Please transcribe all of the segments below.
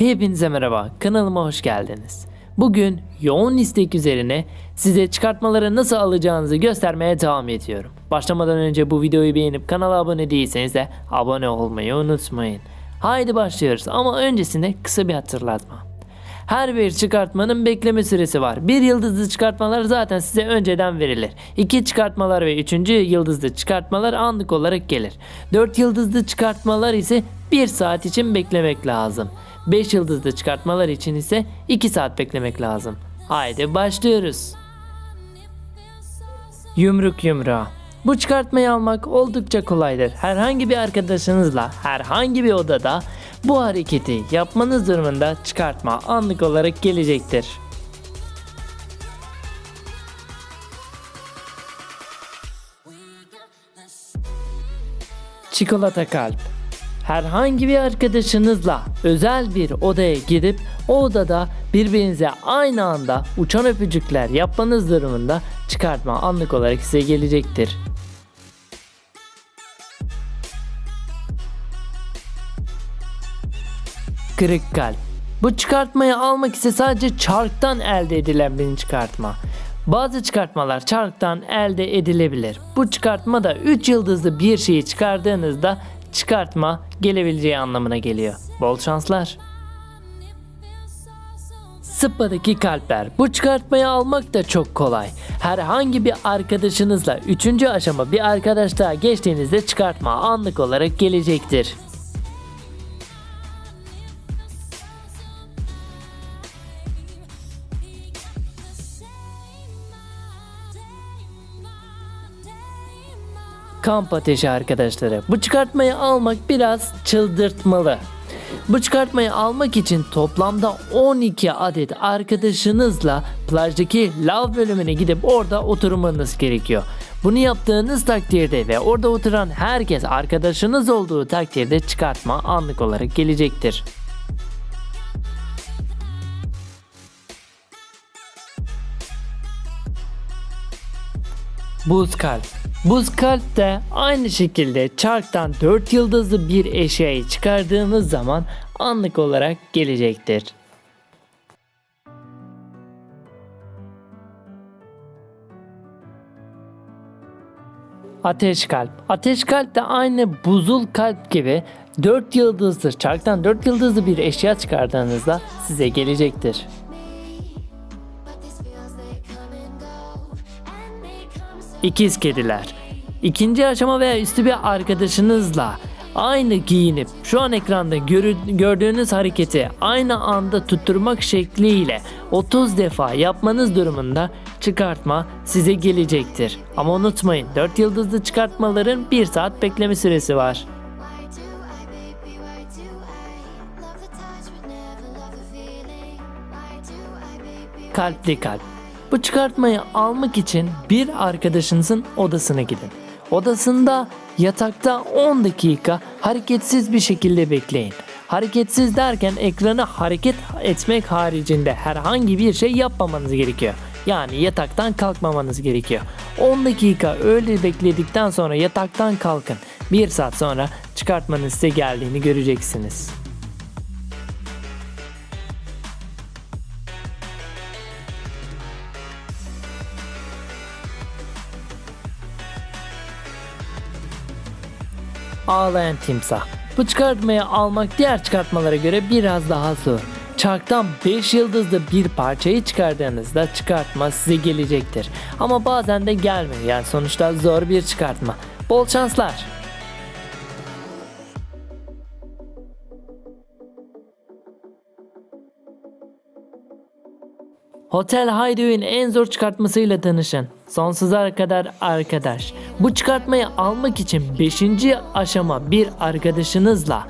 Hepinize merhaba, kanalıma hoş geldiniz. Bugün yoğun istek üzerine size çıkartmaları nasıl alacağınızı göstermeye devam ediyorum. Başlamadan önce bu videoyu beğenip kanala abone değilseniz de abone olmayı unutmayın. Haydi başlıyoruz ama öncesinde kısa bir hatırlatma. Her bir çıkartmanın bekleme süresi var. Bir yıldızlı çıkartmalar zaten size önceden verilir. İki çıkartmalar ve üçüncü yıldızlı çıkartmalar anlık olarak gelir. Dört yıldızlı çıkartmalar ise bir saat için beklemek lazım. 5 yıldızlı çıkartmalar için ise 2 saat beklemek lazım. Haydi başlıyoruz. Yumruk yumruğa. Bu çıkartmayı almak oldukça kolaydır. Herhangi bir arkadaşınızla herhangi bir odada bu hareketi yapmanız durumunda çıkartma anlık olarak gelecektir. Çikolata kalp. Herhangi bir arkadaşınızla özel bir odaya gidip o odada birbirinize aynı anda uçan öpücükler yapmanız durumunda çıkartma anlık olarak size gelecektir. Kırık kalp. Bu çıkartmayı almak ise sadece çarktan elde edilen bir çıkartma. Bazı çıkartmalar çarktan elde edilebilir. Bu çıkartma da 3 yıldızlı bir şeyi çıkardığınızda çıkartma gelebileceği anlamına geliyor. Bol şanslar. Sıpadaki kalpler. Bu çıkartmayı almak da çok kolay. Herhangi bir arkadaşınızla 3. aşama bir arkadaş daha geçtiğinizde çıkartma anlık olarak gelecektir. Kamp ateşi arkadaşları. Bu çıkartmayı almak biraz çıldırtmalı. Bu çıkartmayı almak için toplamda 12 adet arkadaşınızla plajdaki lav bölümüne gidip orada oturmanız gerekiyor. Bunu yaptığınız takdirde ve orada oturan herkes arkadaşınız olduğu takdirde çıkartma anlık olarak gelecektir. Buz kalp. Buz kalp de aynı şekilde çarktan 4 yıldızlı bir eşyayı çıkardığınız zaman anlık olarak gelecektir. Ateş kalp. Ateş kalp de aynı buzul kalp gibi 4 yıldızlı çarktan 4 yıldızlı bir eşya çıkardığınızda size gelecektir. İkiz kediler. İkinci aşama veya üstü bir arkadaşınızla aynı giyinip şu an ekranda görü- gördüğünüz hareketi aynı anda tutturmak şekliyle 30 defa yapmanız durumunda çıkartma size gelecektir. Ama unutmayın 4 yıldızlı çıkartmaların 1 saat bekleme süresi var. Kalpli kalp. Bu çıkartmayı almak için bir arkadaşınızın odasına gidin. Odasında yatakta 10 dakika hareketsiz bir şekilde bekleyin. Hareketsiz derken ekranı hareket etmek haricinde herhangi bir şey yapmamanız gerekiyor. Yani yataktan kalkmamanız gerekiyor. 10 dakika öyle bekledikten sonra yataktan kalkın. 1 saat sonra çıkartmanın size geldiğini göreceksiniz. Ağlayan timsah. Bu çıkartmayı almak diğer çıkartmalara göre biraz daha zor. Çarktan 5 yıldızlı bir parçayı çıkardığınızda çıkartma size gelecektir. Ama bazen de gelmiyor yani sonuçta zor bir çıkartma. Bol şanslar. Hotel Hideaway'in en zor çıkartmasıyla tanışın. Sonsuza kadar arkadaş. Bu çıkartmayı almak için 5. aşama bir arkadaşınızla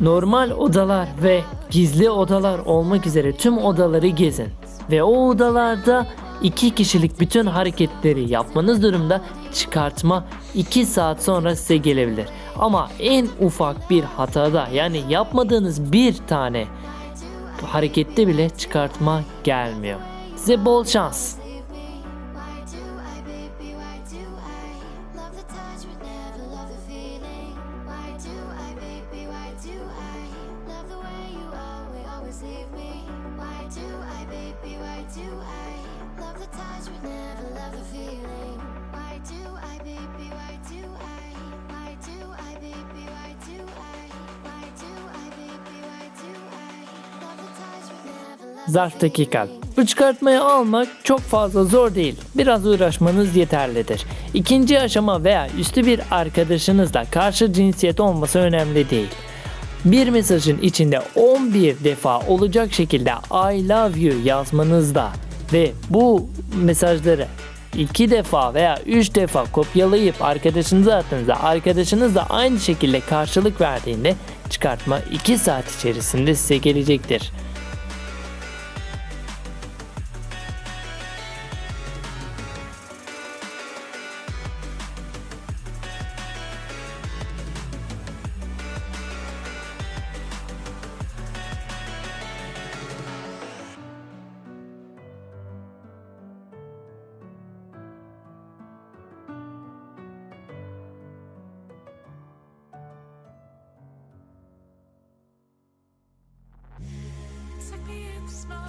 normal odalar ve gizli odalar olmak üzere tüm odaları gezin. Ve o odalarda iki kişilik bütün hareketleri yapmanız durumda çıkartma 2 saat sonra size gelebilir. Ama en ufak bir hatada yani yapmadığınız bir tane harekette bile çıkartma gelmiyor. Size bol şans. Zarftaki kalp. Bu çıkartmayı almak çok fazla zor değil. Biraz uğraşmanız yeterlidir. İkinci aşama veya üstü bir arkadaşınızla karşı cinsiyet olması önemli değil. Bir mesajın içinde 11 defa olacak şekilde I love you yazmanızda ve bu mesajları iki defa veya üç defa kopyalayıp arkadaşınıza attığınızda arkadaşınız da aynı şekilde karşılık verdiğinde çıkartma 2 saat içerisinde size gelecektir.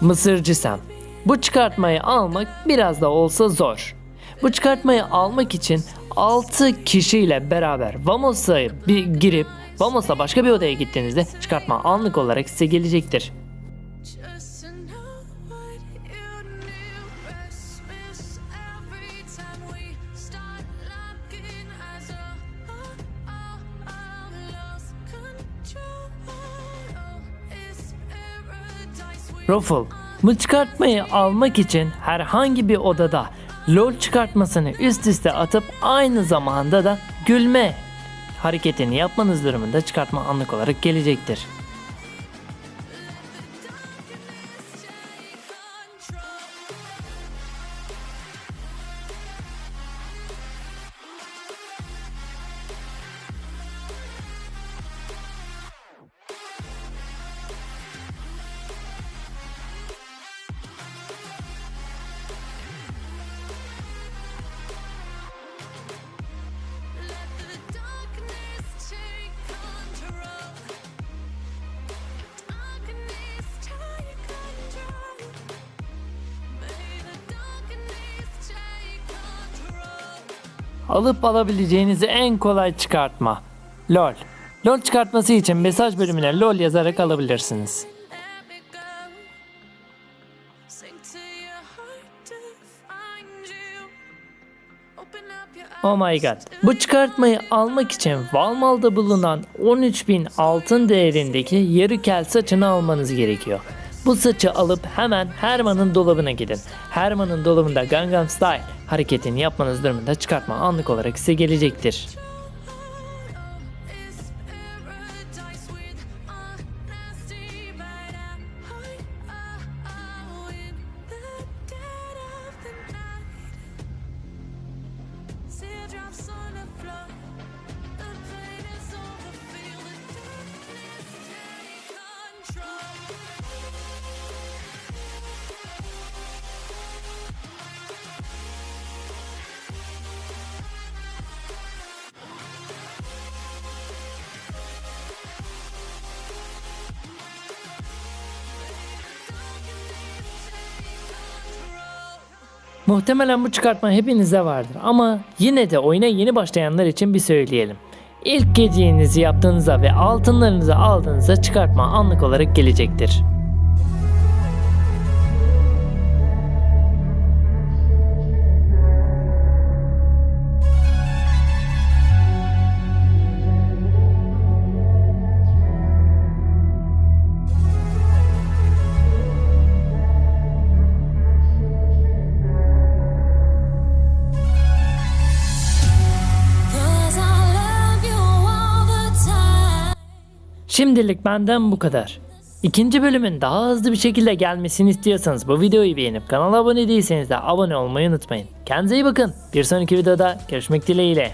Mısırcı Sam. Bu çıkartmayı almak biraz da olsa zor. Bu çıkartmayı almak için 6 kişiyle beraber Vamos'a bir girip Vamos'la başka bir odaya gittiğinizde çıkartma anlık olarak size gelecektir. Ruffle, bu çıkartmayı almak için herhangi bir odada LOL çıkartmasını üst üste atıp aynı zamanda da gülme hareketini yapmanız durumunda çıkartma anlık olarak gelecektir. Alıp alabileceğiniz en kolay çıkartma. LOL. LOL çıkartması için mesaj bölümüne LOL yazarak alabilirsiniz. Oh my god. Bu çıkartmayı almak için Walmal'da bulunan 13.000 altın değerindeki yarı kel saçını almanız gerekiyor. Bu saçı alıp hemen Herman'ın dolabına gidin. Herman'ın dolabında Gangnam Style hareketini yapmanız durumunda çıkartma anlık olarak size gelecektir. Muhtemelen bu çıkartma hepinizde vardır ama yine de oyuna yeni başlayanlar için bir söyleyelim. İlk gecenizi yaptığınızda ve altınlarınızı aldığınızda çıkartma anlık olarak gelecektir. Şimdilik benden bu kadar. İkinci bölümün daha hızlı bir şekilde gelmesini istiyorsanız bu videoyu beğenip kanala abone değilseniz de abone olmayı unutmayın. Kendinize iyi bakın. Bir sonraki videoda görüşmek dileğiyle.